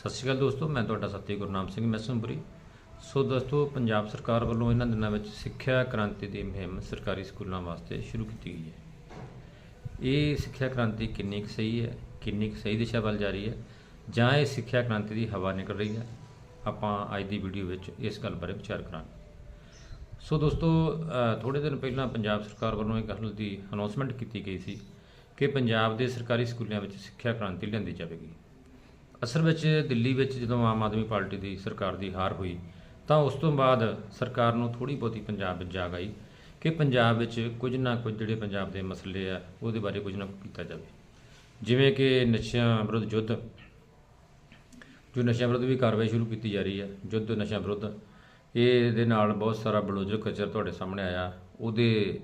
ਸਤਿ ਸ਼੍ਰੀ ਅਕਾਲ ਦੋਸਤੋ ਮੈਂ ਤੁਹਾਡਾ ਸਾਥੀ ਗੁਰਨਾਮ ਸਿੰਘ ਮੈਸਮਪੁਰੀ ਸੋ ਦੋਸਤੋ ਪੰਜਾਬ ਸਰਕਾਰ ਵੱਲੋਂ ਇਹਨਾਂ ਦਿਨਾਂ ਵਿੱਚ ਸਿੱਖਿਆ ਕ੍ਰਾਂਤੀ ਦੀ ਮੁਹਿੰਮ ਸਰਕਾਰੀ ਸਕੂਲਾਂ ਵਾਸਤੇ ਸ਼ੁਰੂ ਕੀਤੀ ਗਈ ਹੈ। ਇਹ ਸਿੱਖਿਆ ਕ੍ਰਾਂਤੀ ਕਿੰਨੀ ਕੁ ਸਹੀ ਹੈ ਕਿੰਨੀ ਕੁ ਸਹੀ ਦਿਸ਼ਾ ਵੱਲ ਜਾ ਰਹੀ ਹੈ ਜਾਂ ਇਹ ਸਿੱਖਿਆ ਕ੍ਰਾਂਤੀ ਦੀ ਹਵਾ ਨਿਕਲ ਰਹੀ ਹੈ ਆਪਾਂ ਅੱਜ ਦੀ ਵੀਡੀਓ ਵਿੱਚ ਇਸ ਗੱਲ ਬਾਰੇ ਵਿਚਾਰ ਕਰਾਂਗੇ। ਸੋ ਦੋਸਤੋ ਅ, ਥੋੜੇ ਦਿਨ ਪਹਿਲਾਂ ਪੰਜਾਬ ਸਰਕਾਰ ਵੱਲੋਂ ਇੱਕ ਗੱਲ ਦੀ ਅਨਾਉਂਸਮੈਂਟ ਕੀਤੀ ਗਈ ਸੀ ਕਿ ਪੰਜਾਬ ਦੇ ਸਰਕਾਰੀ ਸਕੂਲਾਂ ਵਿੱਚ ਸਿੱਖਿਆ ਕ੍ਰਾਂਤੀ ਲਿਆਂਦੀ ਜਾਵੇਗੀ। ਅਸਲ ਵਿੱਚ ਦਿੱਲੀ ਵਿੱਚ ਜਦੋਂ ਆਮ ਆਦਮੀ ਪਾਰਟੀ ਦੀ ਸਰਕਾਰ ਦੀ ਹਾਰ ਹੋਈ, ਤਾਂ ਉਸ ਤੋਂ ਬਾਅਦ ਸਰਕਾਰ ਨੂੰ ਥੋੜੀ ਬਹੁਤੀ ਪੰਜਾਬ ਵਿੱਚ ਜਾਗ ਆਈ ਕਿ ਪੰਜਾਬ ਵਿੱਚ ਕੁਝ ਨਾ ਕੁਝ ਜਿਹੜੇ ਪੰਜਾਬ ਦੇ ਮਸਲੇ ਆ, ਉਹਦੇ ਬਾਰੇ ਕੁਝ ਨਾ ਕੁਝ ਕੀਤਾ ਜਾਵੇ। ਜਿਵੇਂ ਕਿ ਨਸ਼ਿਆਂ ਵਿਰੁੱਧ ਯੁੱਧ, ਜੋ ਨਸ਼ਿਆਂ ਵਿਰੁੱਧ ਵੀ ਕਾਰਵਾਈ ਸ਼ੁਰੂ ਕੀਤੀ ਜਾ ਰਹੀ ਹੈ ਯੁੱਧ ਨਸ਼ਿਆਂ ਵਿਰੁੱਧ, ਇਹ ਦੇ ਨਾਲ ਬਹੁਤ ਸਾਰਾ ਬਲੋਜਰ ਕਚਰ ਤੁਹਾਡੇ ਸਾਹਮਣੇ ਆਇਆ, ਉਹਦੇ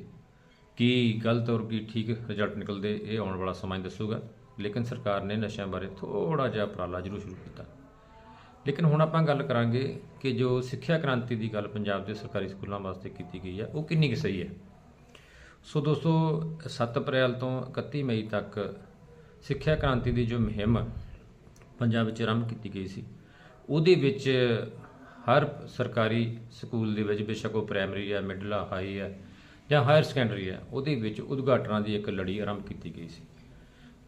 ਕੀ ਗਲਤ ਔਰ ਕੀ ਠੀਕ ਰਿਜ਼ਲਟ ਨਿਕਲਦੇ, ਇਹ ਆਉਣ ਵਾਲਾ ਸਮਾਂ ਦੱਸੂਗਾ। ਲੇਕਿਨ ਸਰਕਾਰ ਨੇ ਨਸ਼ਿਆਂ ਬਾਰੇ ਥੋੜਾ ਜਿਹਾ ਉਪਰਾਲਾ ਜ਼ਰੂਰ ਸ਼ੁਰੂ ਕੀਤਾ। ਲੇਕਿਨ ਹੁਣ ਆਪਾਂ ਗੱਲ ਕਰਾਂਗੇ ਕਿ ਜੋ ਸਿੱਖਿਆ ਕ੍ਰਾਂਤੀ ਦੀ ਗੱਲ ਪੰਜਾਬ ਦੇ ਸਰਕਾਰੀ ਸਕੂਲਾਂ ਵਾਸਤੇ ਕੀਤੀ ਗਈ ਹੈ, ਉਹ ਕਿੰਨੀ ਕੁ ਸਹੀ ਹੈ? ਸੋ ਦੋਸਤੋ 7 ਅਪ੍ਰੈਲ ਤੋਂ 31 ਮਈ ਤੱਕ ਸਿੱਖਿਆ ਕ੍ਰਾਂਤੀ ਦੀ ਜੋ ਮੁਹਿੰਮ ਪੰਜਾਬ ਵਿੱਚ ਆਰੰਭ ਕੀਤੀ ਗਈ ਸੀ, ਉਹਦੇ ਵਿੱਚ ਹਰ ਸਰਕਾਰੀ ਸਕੂਲ ਦੇ ਵਿੱਚ ਬੇਸ਼ੱਕ ਉਹ ਪ੍ਰਾਇਮਰੀ ਹੈ, ਮਿਡਲ ਆ ਹਾਈ ਹੈ ਜਾਂ ਹਾਇਰ ਸੈਕੰਡਰੀ ਹੈ, ਉਹਦੇ ਵਿੱਚ ਉਦਘਾਟਨਾਂ ਦੀ ਇੱਕ ਲੜੀ ਆਰੰਭ ਕੀਤੀ ਗਈ ਸੀ।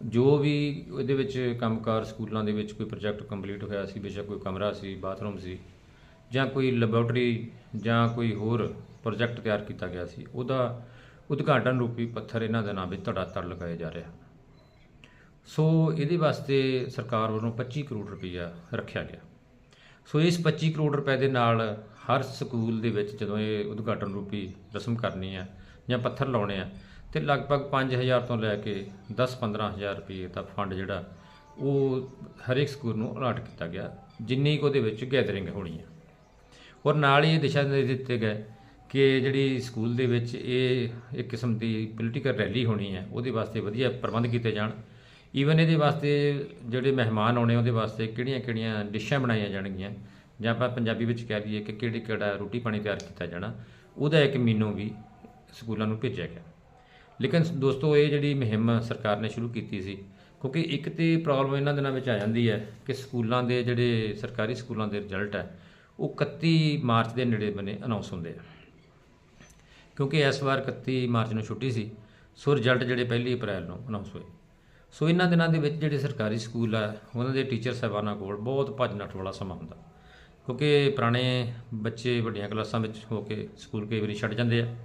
ਜੋ ਵੀ ਇਹਦੇ ਵਿੱਚ ਕੰਮਕਾਰ ਸਕੂਲਾਂ ਦੇ ਵਿੱਚ ਕੋਈ ਪ੍ਰੋਜੈਕਟ ਕੰਪਲੀਟ ਹੋਇਆ ਸੀ, ਬੇਸ਼ੱਕ ਕੋਈ ਕਮਰਾ ਸੀ, ਬਾਥਰੂਮ ਸੀ, ਜਾਂ ਕੋਈ ਲੈਬੋਰਟਰੀ ਜਾਂ ਕੋਈ ਹੋਰ ਪ੍ਰੋਜੈਕਟ ਤਿਆਰ ਕੀਤਾ ਗਿਆ ਸੀ, ਉਹਦਾ ਉਦਘਾਟਨ ਰੂਪੀ ਪੱਥਰ ਇਹਨਾਂ ਦੇ ਨਾਂ ਵਿੱਚ ਧੜਾ ਧੜ ਲਗਾਇਆ ਜਾ ਰਿਹਾ। ਸੋ ਇਹਦੇ ਵਾਸਤੇ ਸਰਕਾਰ ਵੱਲੋਂ 25 ਕਰੋੜ ਰੁਪਈਆ ਰੱਖਿਆ ਗਿਆ। ਸੋ ਇਸ 25 ਕਰੋੜ ਰੁਪਏ ਦੇ ਨਾਲ ਹਰ ਸਕੂਲ ਦੇ ਵਿੱਚ ਜਦੋਂ ਇਹ ਉਦਘਾਟਨ ਰੂਪੀ ਰਸਮ ਕਰਨੀ ਹੈ ਜਾਂ ਪੱਥਰ ਲਾਉਣੇ ਆ ਤੇ ਲਗਭਗ 5000 ਤੋਂ ਲੈ ਕੇ 10-15000 ਰੁਪਏ ਦਾ ਫੰਡ ਜਿਹੜਾ, ਉਹ ਹਰੇਕ ਸਕੂਲ ਨੂੰ ਅਲਾਟ ਕੀਤਾ ਗਿਆ, ਜਿੰਨੀ ਕੁ ਉਹਦੇ ਵਿੱਚ ਗੈਦਰਿੰਗ ਹੋਣੀ ਹੈ ਔਰ ਨਾਲ ਹੀ ਇਹ ਦਿਸ਼ਾ ਨਿਰਦੇਸ਼ ਦਿੱਤੇ ਗਏ ਕਿ ਜਿਹੜੀ ਸਕੂਲ ਦੇ ਵਿੱਚ ਇਹ ਇੱਕ ਕਿਸਮ ਦੀ ਪੋਲੀਟੀਕਲ ਰੈਲੀ ਹੋਣੀ ਹੈ ਉਹਦੇ ਵਾਸਤੇ ਵਧੀਆ ਪ੍ਰਬੰਧ ਕੀਤੇ ਜਾਣ। ਈਵਨ ਇਹਦੇ ਵਾਸਤੇ ਜਿਹੜੇ ਮਹਿਮਾਨ ਆਉਣੇ, ਉਹਦੇ ਵਾਸਤੇ ਕਿਹੜੀਆਂ-ਕਿਹੜੀਆਂ ਡਿਸ਼ਾਂ ਬਣਾਈਆਂ ਜਾਣਗੀਆਂ, ਜਾਂ ਆਪਾਂ ਪੰਜਾਬੀ ਵਿੱਚ ਕਹਿ ਲਈਏ ਕਿ ਕਿਹੜੀ ਕਿਹੜਾ ਰੋਟੀ ਪਾਣੀ ਤਿਆਰ ਕੀਤਾ ਜਾਣਾ, ਉਹਦਾ ਇੱਕ ਮੀਨੂ ਵੀ ਸਕੂਲਾਂ ਨੂੰ ਭੇਜਿਆ ਗਿਆ। ਲੇਕਿਨ ਦੋਸਤੋ, ਇਹ ਜਿਹੜੀ ਮੁਹਿੰਮ ਸਰਕਾਰ ਨੇ ਸ਼ੁਰੂ ਕੀਤੀ ਸੀ, ਕਿਉਂਕਿ ਇੱਕ ਤੇ ਪ੍ਰੋਬਲਮ ਇਹਨਾਂ ਦਿਨਾਂ ਵਿੱਚ ਆ ਜਾਂਦੀ ਹੈ ਕਿ ਸਕੂਲਾਂ ਦੇ ਜਿਹੜੇ ਸਰਕਾਰੀ ਸਕੂਲਾਂ ਦੇ ਰਿਜ਼ਲਟ ਹੈ, ਉਹ 31 ਮਾਰਚ ਦੇ ਨੇੜੇ ਬਨੇ ਅਨਾਉਂਸ ਹੁੰਦੇ ਆ। ਕਿਉਂਕਿ ਇਸ ਵਾਰ 31 ਮਾਰਚ ਨੂੰ ਛੁੱਟੀ ਸੀ, ਸੋ ਰਿਜ਼ਲਟ ਜਿਹੜੇ ਪਹਿਲੀ ਅਪ੍ਰੈਲ ਨੂੰ ਅਨਾਉਂਸ ਹੋਏ। ਸੋ ਇਹਨਾਂ ਦਿਨਾਂ ਦੇ ਵਿੱਚ ਜਿਹੜੇ ਸਰਕਾਰੀ ਸਕੂਲ ਆ, ਉਹਨਾਂ ਦੇ ਟੀਚਰ ਸਾਹਿਬਾਨਾਂ ਕੋਲ ਬਹੁਤ ਭੱਜ ਨੱਠ ਵਾਲਾ ਸਮਾਂ ਹੁੰਦਾ। ਕਿਉਂਕਿ ਪੁਰਾਣੇ ਬੱਚੇ ਵੱਡੀਆਂ ਕਲਾਸਾਂ ਵਿੱਚ ਹੋ ਕੇ ਸਕੂਲ ਕਈ ਵਾਰੀ ਛੱਡ ਜਾਂਦੇ ਆ।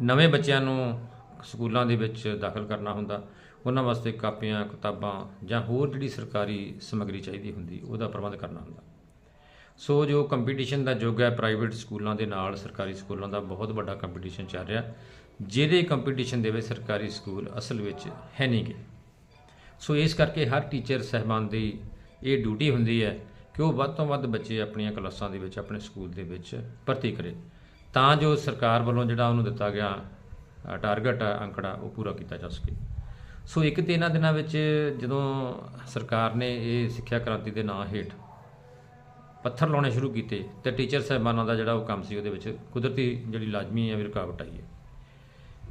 ਨਵੇਂ ਬੱਚਿਆਂ ਨੂੰ ਸਕੂਲਾਂ ਦੇ ਵਿੱਚ ਦਾਖਲ ਕਰਨਾ ਹੁੰਦਾ, ਉਹਨਾਂ ਵਾਸਤੇ ਕਾਪੀਆਂ, ਕਿਤਾਬਾਂ ਜਾਂ ਹੋਰ ਜਿਹੜੀ ਸਰਕਾਰੀ ਸਮੱਗਰੀ ਚਾਹੀਦੀ ਹੁੰਦੀ, ਉਹਦਾ ਪ੍ਰਬੰਧ ਕਰਨਾ ਹੁੰਦਾ। ਸੋ ਜੋ ਕੰਪੀਟੀਸ਼ਨ ਦਾ ਯੁੱਗ ਹੈ ਪ੍ਰਾਈਵੇਟ ਸਕੂਲਾਂ ਦੇ ਨਾਲ ਸਰਕਾਰੀ ਸਕੂਲਾਂ ਦਾ ਬਹੁਤ ਵੱਡਾ ਕੰਪੀਟੀਸ਼ਨ ਚੱਲ ਰਿਹਾ, ਜਿਹਦੇ ਕੰਪੀਟੀਸ਼ਨ ਦੇ ਵਿੱਚ ਸਰਕਾਰੀ ਸਕੂਲ ਅਸਲ ਵਿੱਚ ਹੈ ਨਹੀਂਗੇ ਸੋ ਇਸ ਕਰਕੇ ਹਰ ਟੀਚਰ ਸਹਿਬਾਨ ਦੀ ਇਹ ਡਿਊਟੀ ਹੁੰਦੀ ਹੈ ਕਿ ਉਹ ਵੱਧ ਤੋਂ ਵੱਧ ਬੱਚੇ ਆਪਣੀਆਂ ਕਲਾਸਾਂ ਦੇ ਵਿੱਚ, ਆਪਣੇ ਸਕੂਲ ਦੇ ਵਿੱਚ ਭਰਤੀ ਕਰੇ। ਤਾਂ ਜੋ ਸਰਕਾਰ ਵੱਲੋਂ ਜਿਹੜਾ ਉਹਨੂੰ ਦਿੱਤਾ ਗਿਆ ਟਾਰਗੇਟ ਆ, ਅੰਕੜਾ ਉਹ ਪੂਰਾ ਕੀਤਾ ਜਾ ਸਕੇ। ਸੋ ਇੱਕ ਤੇ ਇਹਨਾਂ ਦਿਨਾਂ ਵਿੱਚ ਜਦੋਂ ਸਰਕਾਰ ਨੇ ਇਹ ਸਿੱਖਿਆ ਕ੍ਰਾਂਤੀ ਦੇ ਨਾਂ ਹੇਠ ਪੱਥਰ ਲਾਉਣੇ ਸ਼ੁਰੂ ਕੀਤੇ ਤੇ ਟੀਚਰ ਸਾਹਿਬਾਨਾਂ ਦਾ ਜਿਹੜਾ ਉਹ ਕੰਮ ਸੀ ਉਹਦੇ ਵਿੱਚ ਕੁਦਰਤੀ ਜਿਹੜੀ ਲਾਜ਼ਮੀ ਹੈ ਵੀ ਰੁਕਾਵਟ ਆਈ ਹੈ।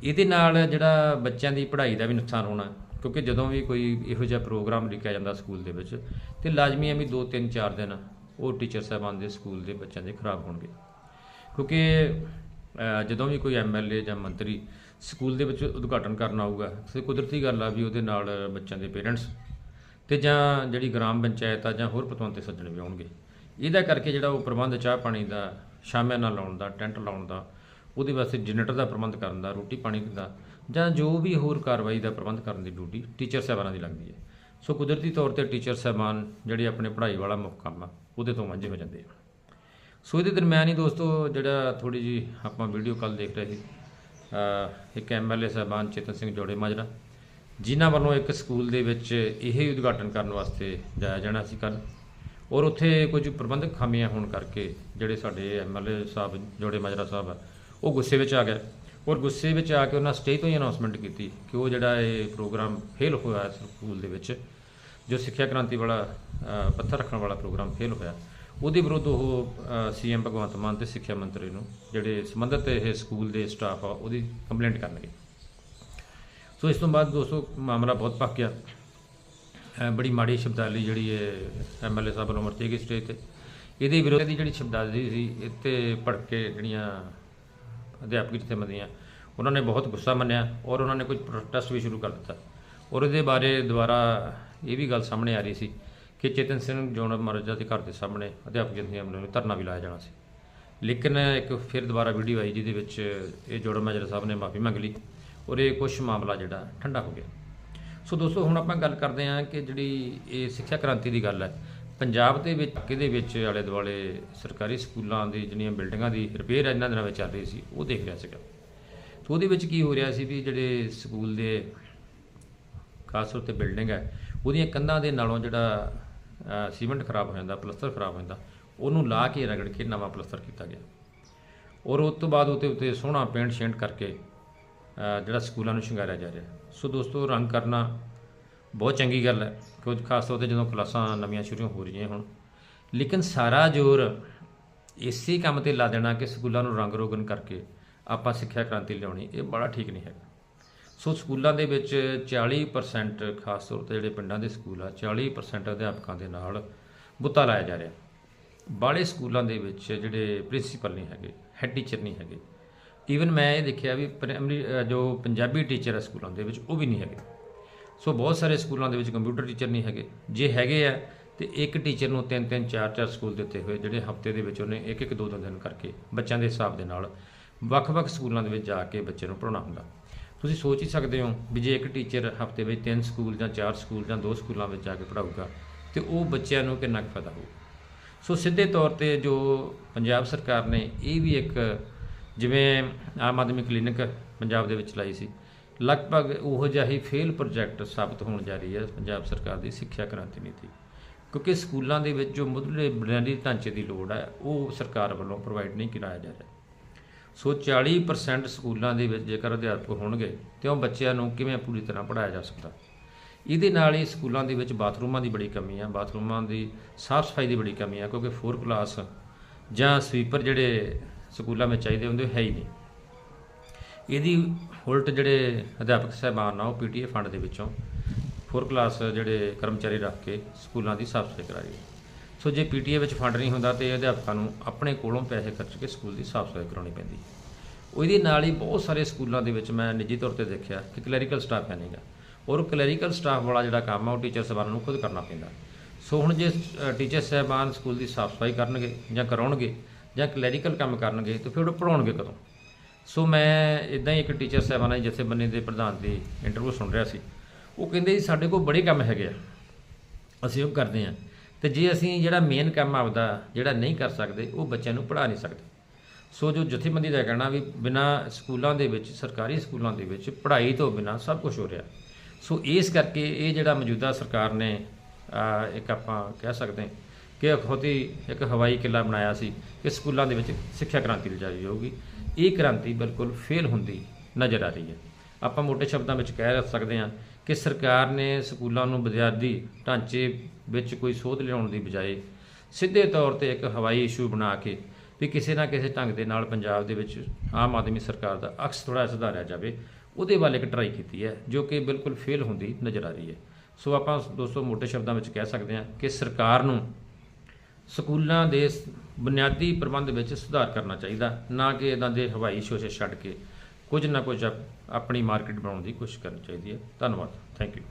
ਇਹਦੇ ਨਾਲ ਜਿਹੜਾ ਬੱਚਿਆਂ ਦੀ ਪੜ੍ਹਾਈ ਦਾ ਵੀ ਨੁਕਸਾਨ ਹੋਣਾ ਕਿਉਂਕਿ ਜਦੋਂ ਵੀ ਕੋਈ ਇਹੋ ਜਿਹਾ ਪ੍ਰੋਗਰਾਮ ਲਿਖਿਆ ਜਾਂਦਾ ਸਕੂਲ ਦੇ ਵਿੱਚ ਤੇ ਲਾਜ਼ਮੀ ਹੈ ਵੀ 2 3 4 ਦਿਨ ਉਹ ਟੀਚਰ ਸਾਹਿਬਾਨ ਦੇ ਸਕੂਲ ਦੇ ਬੱਚਿਆਂ ਦੇ ਖਰਾਬ ਹੋਣਗੇ। ਕਿਉਂਕਿ ਜਦੋਂ ਵੀ ਕੋਈ ਐਮਐਲਏ ਜਾਂ ਮੰਤਰੀ ਸਕੂਲ ਦੇ ਵਿੱਚ ਉਦਘਾਟਨ ਕਰਨ ਆਊਗਾ, ਤੇ ਕੁਦਰਤੀ ਗੱਲ ਆ ਵੀ ਉਹਦੇ ਨਾਲ ਬੱਚਿਆਂ ਦੇ ਪੇਰੈਂਟਸ ਤੇ ਜਾਂ ਜਿਹੜੀ ਗ੍ਰਾਮ ਪੰਚਾਇਤ ਆ ਜਾਂ ਹੋਰ ਪਤਵੰਤੇ ਸੱਜਣ ਵੀ ਆਉਣਗੇ। ਇਹਦਾ ਕਰਕੇ ਜਿਹੜਾ ਉਹ ਪ੍ਰਬੰਧ ਚਾਹ ਪਾਣੀ ਦਾ, ਸ਼ਾਮਿਆਂ ਨਾਲ ਲਾਉਣ ਦਾ, ਟੈਂਟ ਲਾਉਣ ਦਾ, ਉਹਦੇ ਵਾਸਤੇ ਜਨਰੇਟਰ ਦਾ ਪ੍ਰਬੰਧ ਕਰਨ ਦਾ, ਰੋਟੀ ਪਾਣੀ ਦਾ, ਜਾਂ ਜੋ ਵੀ ਹੋਰ ਕਾਰਵਾਈ ਦਾ ਪ੍ਰਬੰਧ ਕਰਨ ਦੀ ਡਿਊਟੀ ਟੀਚਰ ਸਾਹਿਬਾਨਾਂ ਦੀ ਲੱਗਦੀ ਹੈ। ਸੋ ਕੁਦਰਤੀ ਤੌਰ ਤੇ ਟੀਚਰ ਸਾਹਿਬਾਨ ਜਿਹੜੇ ਆਪਣੇ ਪੜ੍ਹਾਈ ਵਾਲਾ ਮੁਕਾਮ ਆ, ਉਹਦੇ ਤੋਂ ਵਾਂਝੇ ਹੋ ਜਾਂਦੇ ਆ। ਸੋ ਇਹਦੇ ਦਰਮਿਆਨ ਹੀ ਦੋਸਤੋ ਜਿਹੜਾ ਥੋੜੀ ਜੀ ਆਪਾਂ ਵੀਡੀਓ ਕੱਲ ਦੇਖ ਰਹੇ ਸੀ, ਅਹ ਇੱਕ ਐਮਐਲਏ ਸਾਹਿਬਾਨ ਚੇਤਨ ਸਿੰਘ ਜੋੜੇ ਮਾਜਰਾ, ਜਿਨ੍ਹਾਂ ਵੱਲੋਂ ਇੱਕ ਸਕੂਲ ਦੇ ਵਿੱਚ ਇਹ ਹੀ ਉਦਘਾਟਨ ਕਰਨ ਵਾਸਤੇ ਜਾਇਆ ਜਾਣਾ ਸੀ ਕੱਲ ਔਰ ਉੱਥੇ ਕੁਝ ਪ੍ਰਬੰਧਕ ਖਾਮੀਆਂ ਹੋਣ ਕਰਕੇ ਜਿਹੜੇ ਸਾਡੇ ਐਮਐਲਏ ਸਾਹਿਬ, ਜੋੜੇ ਮਾਜਰਾ ਸਾਹਿਬ ਆ, ਉਹ ਗੁੱਸੇ ਵਿੱਚ ਆ ਗਏ। ਔਰ ਗੁੱਸੇ ਵਿੱਚ ਆ ਕੇ ਉਹਨਾਂ ਸਟੇਜ ਤੋਂ ਹੀ ਅਨਾਉਂਸਮੈਂਟ ਕੀਤੀ ਕਿ ਉਹ ਜਿਹੜਾ ਇਹ ਪ੍ਰੋਗਰਾਮ ਫੇਲ ਹੋਇਆ ਸਕੂਲ ਦੇ ਵਿੱਚ, ਜੋ ਸਿੱਖਿਆ ਕ੍ਰਾਂਤੀ ਵਾਲਾ ਪੱਥਰ ਰੱਖਣ ਵਾਲਾ ਪ੍ਰੋਗਰਾਮ ਫੇਲ ਹੋਇਆ ਉਹਦੇ ਵਿਰੁੱਧ ਉਹ ਸੀਐਮ ਭਗਵੰਤ ਮਾਨ ਤੇ ਸਿੱਖਿਆ ਮੰਤਰੀ ਨੂੰ ਜਿਹੜੇ ਸੰਬੰਧਿਤ ਇਹ ਸਕੂਲ ਦੇ ਸਟਾਫ ਆ, ਉਹਦੀ ਕੰਪਲੇਂਟ ਕਰਨਗੇ। ਸੋ ਇਸ ਤੋਂ ਬਾਅਦ ਦੋਸਤੋ, ਮਾਮਲਾ ਬਹੁਤ ਪੱਕ ਗਿਆ ਬੜੀ ਮਾੜੀ ਸ਼ਬਦਾਵਲੀ ਜਿਹੜੀ ਹੈ ਐਮਐਲਏ ਸਾਹਿਬ ਵੱਲੋਂ ਵਰਤੀ ਗਈ ਸਟੇਜ ਤੇ। ਇਹਦੇ ਵਿਰੋਧ ਦੀ ਜਿਹੜੀ ਸ਼ਬਦਾਵਲੀ ਸੀ, ਇੱਥੇ ਭੜਕ ਕੇ ਜਿਹੜੀਆਂ ਅਧਿਆਪਕ ਜਥੇਬੰਦੀਆਂ ਉਹਨਾਂ ਨੇ ਬਹੁਤ ਗੁੱਸਾ ਮੰਨਿਆ ਔਰ ਉਹਨਾਂ ਨੇ ਕੁਝ ਪ੍ਰੋਟੈਸਟ ਵੀ ਸ਼ੁਰੂ ਕਰ ਦਿੱਤਾ। ਔਰ ਇਹਦੇ ਬਾਰੇ ਦੁਬਾਰਾ ਇਹ ਵੀ ਗੱਲ ਸਾਹਮਣੇ ਆ ਰਹੀ ਸੀ ਕਿ ਚੇਤਨ ਸਿੰਘ ਜੋਨ ਮਹਾਰਾਜਾ ਦੇ ਘਰ ਦੇ ਸਾਹਮਣੇ ਅਧਿਆਪਕ ਜਥੇਬੰਦੀਆਂ ਵੱਲੋਂ ਧਰਨਾ ਵੀ ਲਾਇਆ ਜਾਣਾ ਸੀ। ਲੇਕਿਨ ਇੱਕ ਫਿਰ ਦੁਬਾਰਾ ਵੀਡੀਓ ਆਈ ਜਿਹਦੇ ਵਿੱਚ ਇਹ ਜੋੜ ਮਾਜਰਾ ਸਾਹਿਬ ਨੇ ਮਾਫੀ ਮੰਗ ਲਈ ਔਰ ਇਹ ਕੁਝ ਮਾਮਲਾ ਜਿਹੜਾ ਠੰਡਾ ਹੋ ਗਿਆ। ਸੋ ਦੋਸਤੋ, ਹੁਣ ਆਪਾਂ ਗੱਲ ਕਰਦੇ ਹਾਂ ਕਿ ਜਿਹੜੀ ਇਹ ਸਿੱਖਿਆ ਕ੍ਰਾਂਤੀ ਦੀ ਗੱਲ ਹੈ, ਪੰਜਾਬ ਦੇ ਵਿੱਚ ਕਿਹਦੇ ਵਿੱਚ ਆਲੇ ਦੁਆਲੇ ਸਰਕਾਰੀ ਸਕੂਲਾਂ ਦੀ ਜਿਹੜੀਆਂ ਬਿਲਡਿੰਗਾਂ ਦੀ ਰਿਪੇਅਰ ਇਹਨਾਂ ਦਿਨਾਂ ਵਿੱਚ ਚੱਲ ਰਹੀ ਸੀ, ਉਹ ਦੇਖ ਰਿਹਾ ਸੀਗਾ। ਸੋ ਉਹਦੇ ਵਿੱਚ ਕੀ ਹੋ ਰਿਹਾ ਸੀ ਵੀ ਜਿਹੜੇ ਸਕੂਲ ਦੇ, ਖਾਸ ਤੌਰ ਤੇ ਬਿਲਡਿੰਗ ਹੈ, ਉਹਦੀਆਂ ਕੰਧਾਂ ਦੇ ਨਾਲੋਂ ਜਿਹੜਾ ਸੀਮੈਂਟ ਖਰਾਬ ਹੋ ਜਾਂਦਾ, ਪਲਸਤਰ ਖਰਾਬ ਹੋ ਜਾਂਦਾ, ਉਹਨੂੰ ਲਾ ਕੇ ਰਗੜ ਕੇ ਨਵਾਂ ਪਲਸਤਰ ਕੀਤਾ ਗਿਆ। ਔਰ ਉਸ ਤੋਂ ਬਾਅਦ ਉਹਦੇ ਉੱਤੇ ਸੋਹਣਾ ਪੇਂਟ ਸ਼ੇਂਟ ਕਰਕੇ ਜਿਹੜਾ ਸਕੂਲਾਂ ਨੂੰ ਸ਼ਿੰਗਾਰਿਆ ਜਾ ਰਿਹਾ। ਸੋ ਦੋਸਤੋ, ਰੰਗ ਕਰਨਾ ਬਹੁਤ ਚੰਗੀ ਗੱਲ ਹੈ ਕੁਝ ਖਾਸ ਤੌਰ ਤੇ ਜਦੋਂ ਕਲਾਸਾਂ ਨਵੀਆਂ ਸ਼ੁਰੂ ਹੋ ਰਹੀਆਂ ਹੁਣ। ਲੇਕਿਨ ਸਾਰਾ ਜ਼ੋਰ ਇਸੇ ਕੰਮ ਤੇ ਲਾ ਦੇਣਾ ਕਿ ਸਕੂਲਾਂ ਨੂੰ ਰੰਗ ਰੋਗਨ ਕਰਕੇ ਆਪਾਂ ਸਿੱਖਿਆ ਕ੍ਰਾਂਤੀ ਲਿਆਉਣੀ, ਇਹ ਬੜਾ ਠੀਕ ਨਹੀਂ ਹੈਗਾ। ਸੋ ਸਕੂਲਾਂ ਦੇ ਵਿੱਚ 40% ਖਾਸ ਤੌਰ ਤੇ ਜਿਹੜੇ ਪਿੰਡਾਂ ਦੇ ਸਕੂਲ ਆ 40% ਅਧਿਆਪਕਾਂ ਦੇ ਨਾਲ ਬੁੱਤਾ ਲਾਇਆ ਜਾ ਰਿਹਾ। ਬਾਹਲੇ ਸਕੂਲਾਂ ਦੇ ਵਿੱਚ ਜਿਹੜੇ ਪ੍ਰਿੰਸੀਪਲ ਨਹੀਂ ਹੈਗੇ ਹੈੱਡ ਟੀਚਰ ਨਹੀਂ ਹੈਗੇ। ਈਵਨ ਮੈਂ ਇਹ ਦੇਖਿਆ ਵੀ ਪ੍ਰਾਇਮਰੀ ਜੋ ਪੰਜਾਬੀ ਟੀਚਰ ਹੈ ਸਕੂਲਾਂ ਦੇ ਵਿੱਚ, ਉਹ ਵੀ ਨਹੀਂ ਹੈਗੇ। ਸੋ ਬਹੁਤ ਸਾਰੇ ਸਕੂਲਾਂ ਦੇ ਵਿੱਚ ਕੰਪਿਊਟਰ ਟੀਚਰ ਨਹੀਂ ਹੈਗੇ। ਜੇ ਹੈਗੇ ਆ, ਤੇ ਇੱਕ ਟੀਚਰ ਨੂੰ ਤਿੰਨ ਤਿੰਨ, ਚਾਰ ਚਾਰ ਸਕੂਲ ਦਿੱਤੇ ਹੋਏ, ਜਿਹੜੇ ਹਫ਼ਤੇ ਦੇ ਵਿੱਚ ਉਹਨੇ ਇੱਕ ਇੱਕ, ਦੋ ਦੋ ਦਿਨ ਕਰਕੇ ਬੱਚਿਆਂ ਦੇ ਹਿਸਾਬ ਦੇ ਨਾਲ ਵੱਖ-ਵੱਖ ਸਕੂਲਾਂ ਦੇ ਵਿੱਚ ਜਾ ਕੇ ਬੱਚੇ ਨੂੰ ਪੜ੍ਹਾਉਣਾ ਹੁੰਦਾ। ਤੁਸੀਂ ਸੋਚ ਹੀ ਸਕਦੇ ਹੋ ਵੀ ਜੇ ਇੱਕ ਟੀਚਰ ਹਫ਼ਤੇ ਵਿੱਚ ਤਿੰਨ ਸਕੂਲ ਜਾਂ ਚਾਰ ਸਕੂਲ ਜਾਂ ਦੋ ਸਕੂਲਾਂ ਵਿੱਚ ਜਾ ਕੇ ਪੜ੍ਹਾਊਗਾ, ਤੇ ਉਹ ਬੱਚਿਆਂ ਨੂੰ ਕਿੰਨਾ ਕੁ ਫਾਇਦਾ ਹੋਊ? ਸੋ ਸਿੱਧੇ ਤੌਰ ਤੇ ਜੋ ਪੰਜਾਬ ਸਰਕਾਰ ਨੇ ਇਹ ਵੀ ਇੱਕ ਜਿਵੇਂ ਆਮ ਆਦਮੀ ਕਲੀਨਿਕ ਪੰਜਾਬ ਦੇ ਵਿੱਚ ਲਾਈ ਸੀ, ਲਗਭਗ ਉਹੋ ਜਿਹਾ ਹੀ ਫੇਲ ਪ੍ਰੋਜੈਕਟ ਸਾਬਤ ਹੋਣ ਜਾ ਰਹੀ ਹੈ ਪੰਜਾਬ ਸਰਕਾਰ ਦੀ ਸਿੱਖਿਆ ਕ੍ਰਾਂਤੀ ਨੀਤੀ। ਕਿਉਂਕਿ ਸਕੂਲਾਂ ਦੇ ਵਿੱਚ ਜੋ ਮੁੱਢਲੇ ਬੁਨਿਆਦੀ ਢਾਂਚੇ ਦੀ ਲੋੜ ਹੈ, ਉਹ ਸਰਕਾਰ ਵੱਲੋਂ ਪ੍ਰੋਵਾਈਡ ਨਹੀਂ ਕਰਾਇਆ ਜਾ ਰਿਹਾ। ਸੋ 40% ਸਕੂਲਾਂ ਦੇ ਵਿੱਚ ਜੇਕਰ ਅਧਿਆਪਕ ਹੋਣਗੇ, ਤੇ ਉਹ ਬੱਚਿਆਂ ਨੂੰ ਕਿਵੇਂ ਪੂਰੀ ਤਰ੍ਹਾਂ ਪੜ੍ਹਾਇਆ ਜਾ ਸਕਦਾ? ਇਹਦੇ ਨਾਲ ਹੀ ਸਕੂਲਾਂ ਦੇ ਵਿੱਚ ਬਾਥਰੂਮਾਂ ਦੀ ਬੜੀ ਕਮੀ ਆ, ਬਾਥਰੂਮਾਂ ਦੀ ਸਾਫ਼ ਸਫ਼ਾਈ ਦੀ ਬੜੀ ਕਮੀ ਆ, ਕਿਉਂਕਿ 4 ਕਲਾਸ ਜਾਂ ਸਵੀਪਰ ਜਿਹੜੇ ਸਕੂਲਾਂ ਵਿੱਚ ਚਾਹੀਦੇ ਹੁੰਦੇ, ਉਹ ਹੈ ਹੀ ਨਹੀਂ। ਇਹਦੀ ਉਲਟ ਜਿਹੜੇ ਅਧਿਆਪਕ ਸਹਿਬਾਨ ਆ, ਉਹ ਪੀਟੀਏ ਫੰਡ ਦੇ ਵਿੱਚੋਂ 4 ਕਲਾਸ ਜਿਹੜੇ ਕਰਮਚਾਰੀ ਰੱਖ ਕੇ ਸਕੂਲਾਂ ਦੀ ਸਾਫ਼ ਸਫ਼ਾਈ ਕਰਾ ਰਹੀ ਸੋ ਜੇ ਪੀਟੀਏ ਵਿੱਚ ਫੰਡ ਨਹੀਂ ਹੁੰਦਾ ਤੇ ਅਧਿਆਪਕਾਂ ਨੂੰ ਆਪਣੇ ਕੋਲੋਂ ਪੈਸੇ ਖਰਚ ਕੇ ਸਕੂਲ ਦੀ ਸਾਫ਼ ਸਫ਼ਾਈ ਕਰਾਉਣੀ ਪੈਂਦੀ ਹੈ। ਉਹਦੇ ਨਾਲ ਹੀ ਬਹੁਤ ਸਾਰੇ ਸਕੂਲਾਂ ਦੇ ਵਿੱਚ ਮੈਂ ਨਿੱਜੀ ਤੌਰ ਤੇ ਦੇਖਿਆ ਕਿ ਕਲੈਰੀਕਲ ਸਟਾਫ ਹੈ ਨਹੀਂਗਾ। ਔਰ ਕਲੈਰੀਕਲ ਸਟਾਫ ਵਾਲਾ ਜਿਹੜਾ ਕੰਮ ਆ, ਉਹ ਟੀਚਰ ਸਾਹਿਬਾਨ ਨੂੰ ਖੁਦ ਕਰਨਾ ਪੈਂਦਾ। ਸੋ ਹੁਣ ਜੇ ਟੀਚਰ ਸਾਹਿਬਾਨ ਸਕੂਲ ਦੀ ਸਾਫ਼ ਸਫ਼ਾਈ ਕਰਨਗੇ ਜਾਂ ਕਰਾਉਣਗੇ ਜਾਂ ਕਲੈਰੀਕਲ ਕੰਮ ਕਰਨਗੇ ਤਾਂ ਫਿਰ ਉਹ ਪੜਾਉਣਗੇ ਕਦੋਂ? ਸੋ ਮੈਂ ਇਦਾਂ ਹੀ ਇੱਕ ਟੀਚਰ ਸਾਹਿਬਾਨਾਂ ਦੀ ਜਥੇਬੰਦੀ ਦੇ ਪ੍ਰਧਾਨ ਦੀ ਇੰਟਰਵਿਊ ਸੁਣ ਰਿਹਾ ਸੀ। ਉਹ ਕਹਿੰਦੇ ਜੀ, ਸਾਡੇ ਕੋਲ ਬੜੇ ਕੰਮ ਹੈਗੇ ਆ। ਅਸੀਂ ਉਹ ਕਰਦੇ ਆ ਤੇ ਜੇ ਅਸੀਂ ਜਿਹੜਾ ਮੇਨ ਕੰਮ ਆਪਦਾ ਜਿਹੜਾ ਨਹੀਂ ਕਰ ਸਕਦੇ, ਉਹ ਬੱਚਿਆਂ ਨੂੰ ਪੜ੍ਹਾ ਨਹੀਂ ਸਕਦੇ। ਸੋ ਜੋ ਜਥੇਬੰਦੀ ਦਾ ਕਹਿਣਾ ਵੀ ਬਿਨਾ ਸਕੂਲਾਂ ਦੇ ਵਿੱਚ, ਸਰਕਾਰੀ ਸਕੂਲਾਂ ਦੇ ਵਿੱਚ ਪੜ੍ਹਾਈ ਤੋਂ ਬਿਨਾ ਸਭ ਕੁਝ ਹੋ ਰਿਹਾ। ਸੋ ਇਸ ਕਰਕੇ ਇਹ ਜਿਹੜਾ ਮੌਜੂਦਾ ਸਰਕਾਰ ਨੇ ਇੱਕ ਆਪਾਂ ਕਹਿ ਸਕਦੇ ਕਿ ਖੁਦ ਇੱਕ ਹਵਾਈ ਕਿਲਾ ਬਣਾਇਆ ਸੀ ਕਿ ਸਕੂਲਾਂ ਦੇ ਵਿੱਚ ਸਿੱਖਿਆ ਕ੍ਰਾਂਤੀ ਲਿਜਾਈ ਜਾਊਗੀ। ਇਹ ਕ੍ਰਾਂਤੀ ਬਿਲਕੁਲ ਫੇਲ ਹੁੰਦੀ ਨਜ਼ਰ ਆ ਰਹੀ ਹੈ। ਆਪਾਂ ਮੋਟੇ ਸ਼ਬਦਾਂ ਵਿੱਚ ਕਹਿ ਸਕਦੇ ਹਾਂ ਕਿ ਸਰਕਾਰ ਨੇ ਸਕੂਲਾਂ ਨੂੰ ਬੁਨਿਆਦੀ ਢਾਂਚੇ ਵਿੱਚ ਕੋਈ ਸੋਧ ਲਿਆਉਣ ਦੀ ਬਜਾਏ ਸਿੱਧੇ ਤੌਰ ਤੇ ਇੱਕ ਹਵਾਈ ਇਸ਼ੂ ਬਣਾ ਕੇ ਵੀ ਕਿਸੇ ਨਾ ਕਿਸੇ ਢੰਗ ਦੇ ਨਾਲ ਪੰਜਾਬ ਦੇ ਵਿੱਚ ਆਮ ਆਦਮੀ ਸਰਕਾਰ ਦਾ ਅਕਸ ਥੋੜਾ ਸੁਧਾਰਿਆ ਜਾਵੇ, ਉਹਦੇ ਵੱਲ ਇੱਕ ਟਰਾਈ ਕੀਤੀ ਹੈ, ਜੋ ਕਿ ਬਿਲਕੁਲ ਫੇਲ ਹੁੰਦੀ ਨਜ਼ਰ ਆ ਰਹੀ ਹੈ। ਸੋ ਆਪਾਂ ਦੋਸਤੋ, ਮੋਟੇ ਸ਼ਬਦਾਂ ਵਿੱਚ ਕਹਿ ਸਕਦੇ ਹਾਂ ਕਿ ਸਰਕਾਰ ਨੂੰ ਸਕੂਲਾਂ ਦੇ ਬੁਨਿਆਦੀ ਪ੍ਰਬੰਧ ਵਿੱਚ ਸੁਧਾਰ ਕਰਨਾ ਚਾਹੀਦਾ, ਨਾ ਕਿ ਇਦਾਂ ਦੇ ਹਵਾਈ ਸ਼ੋਸ਼ੇ ਛੱਡ ਕੇ ਕੁਝ ਨਾ ਕੁਝ ਆਪਣੀ ਮਾਰਕੀਟ ਬਣਾਉਣ ਦੀ ਕੋਸ਼ਿਸ਼ ਕਰਨੀ ਚਾਹੀਦੀ ਹੈ। ਧੰਨਵਾਦ। Thank you